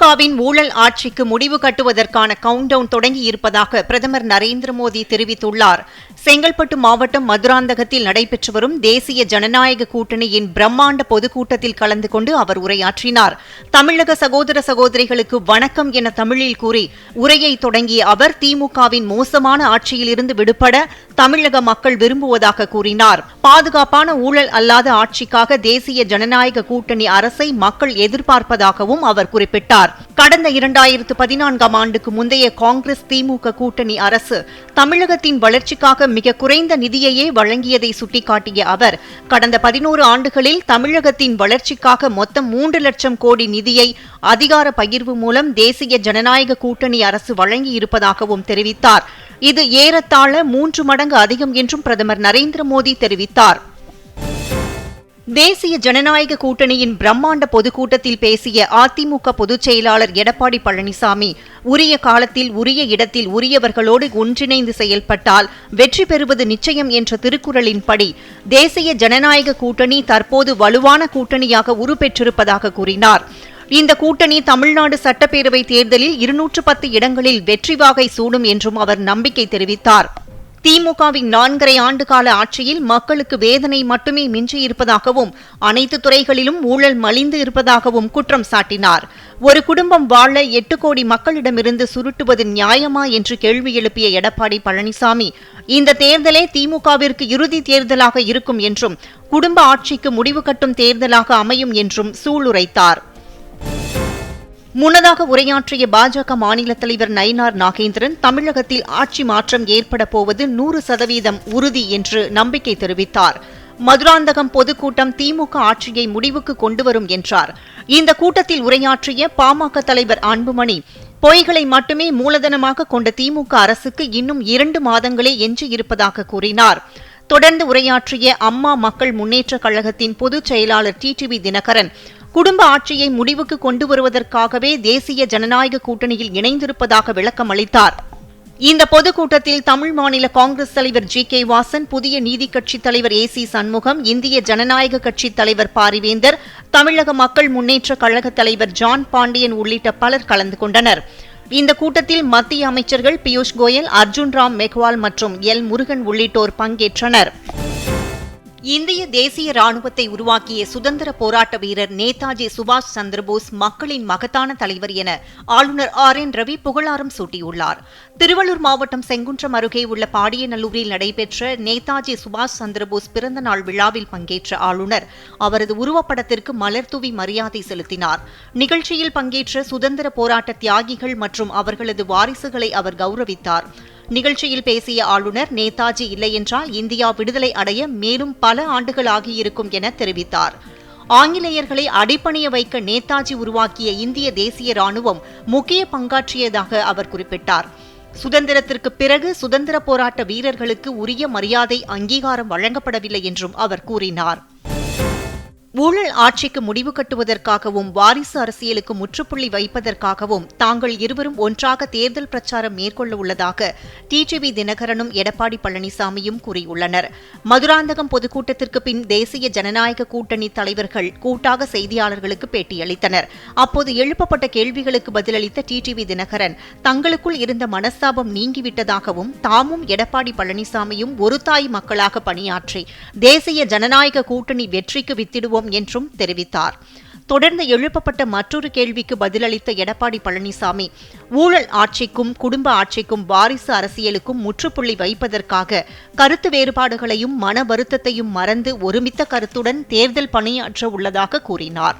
திமுகவின் ஊழல் ஆட்சிக்கு முடிவு கட்டுவதற்கான கவுண்டவுன் தொடங்கியிருப்பதாக பிரதமர் நரேந்திர மோடி தெரிவித்துள்ளார். செங்கல்பட்டு மாவட்டம் மதுராந்தகத்தில் நடைபெற்று வரும் தேசிய ஜனநாயக கூட்டணியின் பிரம்மாண்ட பொதுக்கூட்டத்தில் கலந்து கொண்டு அவர் உரையாற்றினார். தமிழக சகோதர சகோதரிகளுக்கு வணக்கம் என தமிழில் கூறி உரையை தொடங்கிய அவர் திமுகவின் மோசமான ஆட்சியிலிருந்து விடுபட தமிழக மக்கள் விரும்புவதாக கூறினார். பாதுகாப்பான ஊழல் அல்லாத ஆட்சிக்காக தேசிய ஜனநாயக கூட்டணி அரசை மக்கள் எதிர்பார்ப்பதாகவும் அவர் குறிப்பிட்டார். கடந்த இரண்டாயிரத்து பதினான்காம் ஆண்டுக்கு முந்தைய காங்கிரஸ் திமுக கூட்டணி அரசு தமிழகத்தின் வளர்ச்சிக்காக மிக குறைந்த நிதியையே வழங்கியதை சுட்டிக்காட்டிய அவர் கடந்த பதினோரு ஆண்டுகளில் தமிழகத்தின் வளர்ச்சிக்காக மொத்தம் மூன்று லட்சம் கோடி நிதியை அதிகார பகிர்வு மூலம் தேசிய ஜனநாயக கூட்டணி அரசு வழங்கியிருப்பதாகவும் தெரிவித்தார். இது ஏறத்தாழ மூன்று மடங்கு அதிகம் என்றும் பிரதமர் நரேந்திர மோடி தெரிவித்தார். தேசிய ஜனநாயக கூட்டணியின் பிரம்மாண்ட பொதுக்கூட்டத்தில் பேசிய அதிமுக பொதுச் செயலாளர் எடப்பாடி பழனிசாமி உரிய காலத்தில் உரிய இடத்தில் உரியவர்களோடு ஒன்றிணைந்து செயல்பட்டால் வெற்றி பெறுவது நிச்சயம் என்ற திருக்குறளின்படி தேசிய ஜனநாயக கூட்டணி தற்போது வலுவான கூட்டணியாக உருப்பெற்றிருப்பதாக கூறினார். இந்த கூட்டணி தமிழ்நாடு சட்டப்பேரவை தேர்தலில் இருநூற்று பத்து இடங்களில் வெற்றி வாகை சூடும் என்றும் அவர் நம்பிக்கை தெரிவித்தார். திமுகவின் நான்கரை ஆண்டுகால ஆட்சியில் மக்களுக்கு வேதனை மட்டுமே மிஞ்சியிருப்பதாகவும் அனைத்து துறைகளிலும் ஊழல் மலிந்து இருப்பதாகவும் குற்றம் சாட்டினார். ஒரு குடும்பம் வாழ எட்டு கோடி மக்களிடமிருந்து சுருட்டுவது நியாயமா என்று கேள்வி எழுப்பிய எடப்பாடி பழனிசாமி இந்த தேர்தலே திமுகவிற்கு இறுதி தேர்தலாக இருக்கும் என்றும் குடும்ப ஆட்சிக்கு முடிவு கட்டும் தேர்தலாக அமையும் என்றும் சூளுரைத்தார். முன்னதாக உரையாற்றிய பாஜக மாநில தலைவர் நயினார் நாகேந்திரன் தமிழகத்தில் ஆட்சி மாற்றம் ஏற்பட போவது நூறு சதவீதம் உறுதி என்று நம்பிக்கை தெரிவித்தார். மதுராந்தகம் பொதுக்கூட்டம் திமுக ஆட்சியை முடிவுக்கு கொண்டுவரும் என்றார். இந்த கூட்டத்தில் உரையாற்றிய பாமக தலைவர் அன்புமணி பொய்களை மட்டுமே மூலதனமாக கொண்ட திமுக அரசுக்கு இன்னும் இரண்டு மாதங்களே எஞ்சியிருப்பதாக கூறினார். தொடர்ந்து உரையாற்றிய அம்மா மக்கள் முன்னேற்றக் கழகத்தின் பொதுச் செயலாளர் டிடிவி தினகரன் குடும்ப ஆட்சியை முடிவுக்கு கொண்டு வருவதற்காகவே தேசிய ஜனநாயக கூட்டணியில் இணைந்திருப்பதாக விளக்கம் அளித்தார். இந்த பொதுக்கூட்டத்தில் தமிழ் மாநில காங்கிரஸ் தலைவர் ஜி. கே. வாசன் புதிய நீதி கட்சித் தலைவர் ஏ. சி. சண்முகம் இந்திய ஜனநாயக கட்சித் தலைவர் பாரிவேந்தர் தமிழக மக்கள் முன்னேற்ற கழக தலைவர் ஜான் பாண்டியன் உள்ளிட்ட பலர் கலந்து கொண்டனர். இந்த கூட்டத்தில் மத்திய அமைச்சர்கள் பியூஷ் கோயல் அர்ஜுன் ராம் மெக்வால் மற்றும் எல். முருகன் உள்ளிட்டோர் பங்கேற்றனர். இந்திய தேசிய ராணுவத்தை உருவாக்கிய சுதந்திர போராட்ட வீரர் நேதாஜி சுபாஷ் சந்திரபோஸ் மக்களின் மகத்தான தலைவர் என ஆளுநர் ஆர் என் ரவி புகழாரம் சூட்டியுள்ளார். திருவள்ளூர் மாவட்டம் செங்குன்றம் அருகே உள்ள பாடியநல்லூரில் நடைபெற்ற நேதாஜி சுபாஷ் சந்திரபோஸ் பிறந்த நாள் விழாவில் பங்கேற்ற ஆளுநர் அவரது உருவப்படத்திற்கு மலர்தூவி மரியாதை செலுத்தினார். நிகழ்ச்சியில் பங்கேற்ற சுதந்திர போராட்ட தியாகிகள் மற்றும் அவர்களது வாரிசுகளை அவர் கௌரவித்தார். நிகழ்ச்சியில் பேசிய ஆளுநர் நேதாஜி இல்லையென்றால் இந்தியா விடுதலை அடைய மேலும் பல ஆண்டுகள் ஆகியிருக்கும் என தெரிவித்தார். ஆங்கிலேயர்களை அடிப்பணிய வைக்க நேதாஜி உருவாக்கிய இந்திய தேசிய ராணுவம் முக்கிய பங்காற்றியதாக அவர் குறிப்பிட்டார். சுதந்திரத்திற்கு பிறகு சுதந்திர போராட்ட வீரர்களுக்கு உரிய மரியாதை அங்கீகாரம் வழங்கப்படவில்லை என்றும் அவர் கூறினார். ஊழல் ஆட்சிக்கு முடிவு கட்டுவதற்காகவும் வாரிசு அரசியலுக்கு முற்றுப்புள்ளி வைப்பதற்காகவும் தாங்கள் இருவரும் ஒன்றாக தேர்தல் பிரச்சாரம் மேற்கொள்ள உள்ளதாக டிடிவி தினகரனும் எடப்பாடி பழனிசாமியும் கூறியுள்ளனர். மதுராந்தகம் பொதுக்கூட்டத்திற்கு பின் தேசிய ஜனநாயக கூட்டணி தலைவர்கள் கூட்டாக செய்தியாளர்களுக்கு பேட்டியளித்தனர். அப்போது எழுப்பப்பட்ட கேள்விகளுக்கு பதிலளித்த டிடிவி தினகரன் தங்களுக்குள் இருந்த மனஸ்தாபம் நீங்கிவிட்டதாகவும் தாமும் எடப்பாடி பழனிசாமியும் ஒரு தாய் மக்களாக பணியாற்றி தேசிய ஜனநாயக கூட்டணி வெற்றிக்கு வித்திடுவோம் செய்வோம் என்றும் தெரிவித்தார். தொடர்ந்து எழுப்பப்பட்ட மற்றொரு கேள்விக்கு பதிலளித்த எடப்பாடி பழனிசாமி ஊழல் ஆட்சிக்கும் குடும்ப ஆட்சிக்கும் வாரிசு அரசியலுக்கும் முற்றுப்புள்ளி வைப்பதற்காக கருத்து வேறுபாடுகளையும் மன வருத்தத்தையும் மறந்து ஒருமித்த கருத்துடன் தேர்தல் பணியாற்ற உள்ளதாக கூறினார்.